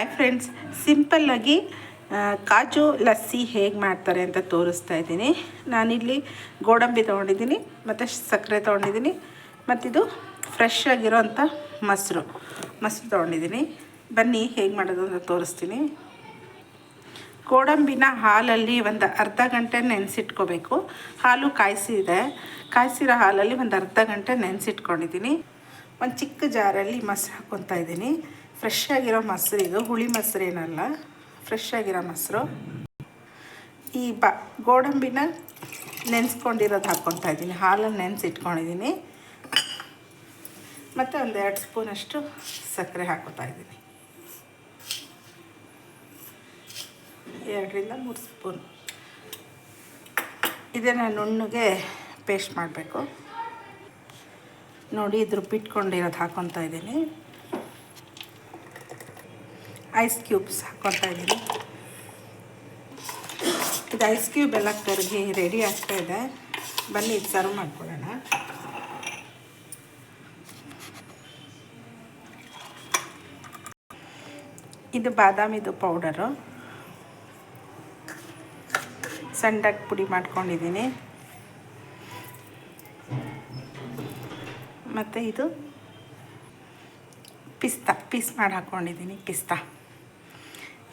Hi friends ಸಿಂಪಲ್ಲಾಗಿ ಕಾಜು ಲಸ್ಸಿ ಹೇಗೆ ಮಾಡ್ತಾರೆ ಅಂತ ತೋರಿಸ್ತಾ ಇದ್ದೀನಿ. ನಾನಿಲ್ಲಿ ಗೋಡಂಬಿ ತೊಗೊಂಡಿದ್ದೀನಿ, ಮತ್ತು ಸಕ್ಕರೆ ತೊಗೊಂಡಿದ್ದೀನಿ, ಮತ್ತಿದು ಫ್ರೆಶ್ ಆಗಿರೋಂಥ ಮೊಸರು. ಮೊಸರು ತೊಗೊಂಡಿದ್ದೀನಿ. ಬನ್ನಿ ಹೇಗೆ ಮಾಡೋದು ಅಂತ ತೋರಿಸ್ತೀನಿ. ಗೋಡಂಬಿನ ಹಾಲಲ್ಲಿ ಒಂದು ಅರ್ಧ ಗಂಟೆ ನೆನೆಸಿಟ್ಕೋಬೇಕು. ಹಾಲು ಕಾಯಿಸಿದೆ. ಕಾಯಿಸಿರೋ ಹಾಲಲ್ಲಿ ಒಂದು ಅರ್ಧ ಗಂಟೆ ನೆನೆಸಿಟ್ಕೊಂಡಿದ್ದೀನಿ. ಒಂದು ಚಿಕ್ಕ ಜಾರಲ್ಲಿ ಮೊಸರು ಹಾಕ್ಕೊತಾ ಇದ್ದೀನಿ. ಫ್ರೆಶ್ ಆಗಿರೋ ಮೊಸರು ಇದು. ಹುಳಿ ಮೊಸರು ಏನಲ್ಲ. ಫ್ರೆಶ್ ಆಗಿರೋ ಮೊಸರು. ಈ ಬ, ಗೋಡಂಬಿನ ನೆನೆಸ್ಕೊಂಡಿರೋದು ಹಾಕ್ಕೊತಾ ಇದ್ದೀನಿ. ಹಾಲಲ್ಲಿ ನೆನೆಸಿಟ್ಕೊಂಡಿದ್ದೀನಿ ಮತ್ತು ಒಂದು ಎರಡು ಸ್ಪೂನಷ್ಟು ಸಕ್ಕರೆ ಹಾಕೋತಾ ಇದ್ದೀನಿ. ಎರಡರಿಂದ ಮೂರು ಸ್ಪೂನ್. ಇದನ್ನು ನುಣ್ಣಗೆ ಪೇಸ್ಟ್ ಮಾಡಬೇಕು. ನೋಡಿ ಇದ್ರ ಬಿಟ್ಕೊಂಡಿರೋದು ಹಾಕ್ಕೊತಾ ಇದ್ದೀನಿ. ಐಸ್ ಕ್ಯೂಬ್ಸ್ ಹಾಕ್ಕೊತಾ ಇದ್ದೀನಿ. ಇದು ಐಸ್ ಕ್ಯೂಬ್ ಎಲ್ಲ ಕರಗಿ ರೆಡಿ ಆಗ್ತಾ ಇದೆ. ಬನ್ನಿ, ಇದು ಸರ್ವ್ ಮಾಡ್ಕೊಳ್ಳೋಣ. ಇದು ಬಾದಾಮಿದು ಪೌಡರು ಸಣ್ಣದಾಗಿ ಪುಡಿ ಮಾಡ್ಕೊಂಡಿದ್ದೀನಿ. ಮತ್ತು ಇದು ಪಿಸ್ತಾ, ಪೀಸ್ ಮಾಡಿ ಹಾಕ್ಕೊಂಡಿದ್ದೀನಿ ಪಿಸ್ತಾ.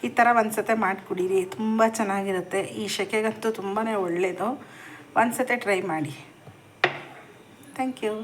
ಈ ಥರ ಒಂದು ಸತೆ ಮಾಡಿ ಕುಡೀರಿ ತುಂಬ ಚೆನ್ನಾಗಿರುತ್ತೆ. ಈ ಸೆಕೆಗಂತೂ ತುಂಬಾ ಒಳ್ಳೆಯದು ಒಂದು ಸತೆ ಟ್ರೈ ಮಾಡಿ. Thank you.